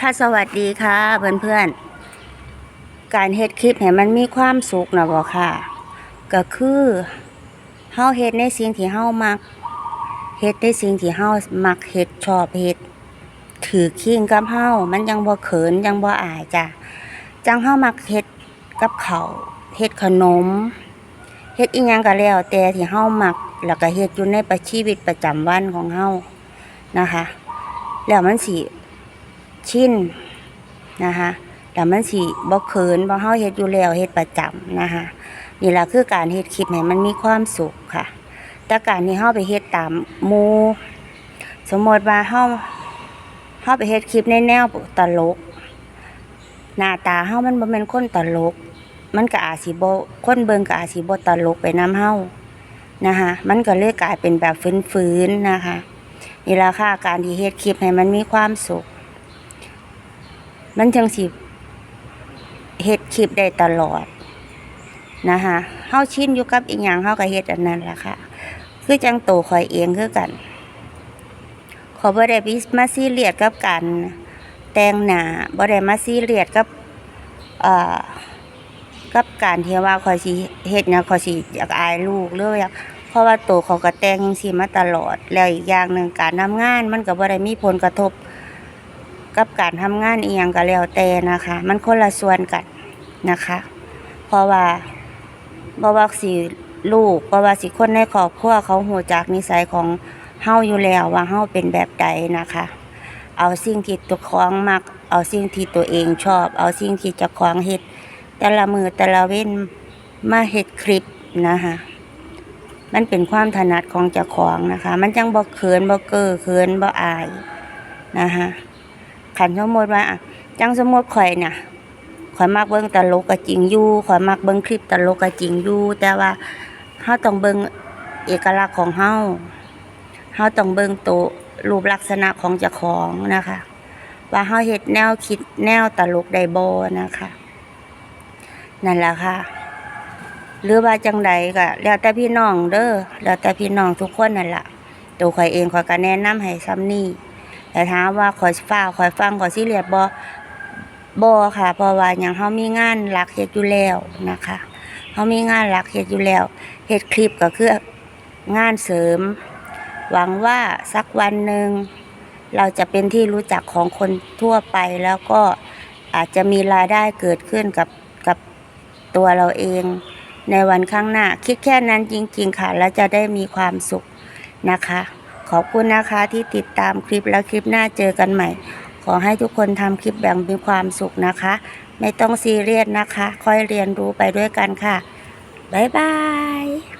ค่ะสวัสดีค่ะเพื่อนๆ การเฮ็ดคลิปให้มันมีความสุขนะบ่ค่ะ ก็คือเฮาเฮ็ดในสิ่งที่เฮามักเฮ็ดในสิ่งที่เฮามักเฮ็ดชอบเฮ็ดถือคิงกับเฮามันยังบ่เขินยังบ่อายจ้ะจังเฮามักเฮ็ดกับเขาเฮ็ดขนมเฮ็ดอีหยังก็แล้วแต่ที่เฮามักแล้วก็เฮ็ดอยู่ในประชีวิตประจำวันของเฮานะคะ แล้วมันสิ ชินนะคะแล้วมันสิบ่เขินบ่เฮาเฮ็ดอยู่แล้วเฮ็ดประจำนะคะนี่ล่ะคือการเฮ็ดคลิปให้มันมีความสุขค่ะ แต่การที่เฮาไปเฮ็ดตามหมู่สมมติว่าเฮาเฮาไปเฮ็ดคลิปในแนวตลก หน้าตาเฮามันบ่แม่นคนตลก มันก็อาจสิบ่คนเบิ่งก็อาจสิบ่ตลกไปนํเฮานะคะมันก็เลยกลายเป็นแบบฟื้นๆนะคะนี่ล่ะค่ะการที่เฮ็ดคลิปให้มันมีความสุข มันจังสิเฮ็ดคลิปได้ตลอดนะคะเฮาชินอยู่กับอีหยังเฮาก็เฮ็ดอันนั้นล่ะค่ะคือจังโตข่อยเองคือกัน ขอบ่ได้ไปมาซีเรียสกับการแต่งหน้าบ่ได้มาซีเรียสกับเอ่อกับการที่ว่าข่อยสิเฮ็ดหยังข่อยสิอยากอายลูกหรืออยากเพราะว่าโตเขาก็แต่งจังซี่มาตลอด แล้วอีกอย่างหนึ่งการทำงานมันก็บ่ได้มีผลกระทบ กับการทำงานเอียงก็แล้วแต่นะคะ มันคนละส่วนกันนะคะ เพราะว่าเพราะว่าสิลูกเพราะว่าสิคนในครอบครัวเขาหูจากนิสัยของเฮาอยู่แล้วว่าเฮาเป็นแบบใดนะคะ เอาสิ่งที่ตัวคองมัก เอาสิ่งที่ตัวเองชอบ เอาสิ่งที่จะคองเฮ็ดแต่ละมือแต่ละเว้นมาเฮ็ดคลิปนะคะมันเป็นความถนัดของเจ้าของนะคะ มันจังบ่เขินบ่เก้อเขินบ่อายนะคะ ขันสมมติว่าจังสมมติข่อยน่ะข่อยมักเบิ่งตลกก็จริงอยู่ข่อยมักเบิ่งคลิปตลกก็จริงอยู่ แต่ว่าเฮาต้องเบิ่งเอกลักษณ์ของเฮาเฮาต้องเบิ่งตัวรูปลักษณะของเจ้าของนะคะ ว่าเฮาเฮ็ดแนวคิดแนวตลกได้บ่นะคะนั่นแหละค่ะ หรือว่าจังใดก็แล้วแต่พี่น้องเด้อแล้วแต่พี่น้องทุกคนนั่นล่ะตัวข่อยเองข่อยก็แนะนำให้ซ้ำนี้ แต่ถามว่าขอยฟ้าวขอยฟังขอยซีเรียสบ่บ่ค่ะ เพราะว่าหยังเฮามีงานหลักเฮ็ดอยู่แล้วนะคะเฮามีงานหลักเฮ็ดอยู่แล้วเฮ็ดคลิปก็คืองานเสริม หวังว่าสักวันหนึ่งเราจะเป็นที่รู้จักของคนทั่วไปแล้วก็อาจจะมีรายได้เกิดขึ้นกับกับตัวเราเอง ในวันข้างหน้า คิดแค่นั้นจริง ๆ ค่ะ แล้วจะได้มีความสุขนะคะ ขอบคุณนะคะที่ติดตามคลิปแล้วคลิปหน้าเจอกันใหม่ ขอให้ทุกคนทำคลิปแบ่งมีความสุขนะคะ ไม่ต้องซีเรียสนะคะ ค่อยเรียนรู้ไปด้วยกันค่ะ บ๊ายบาย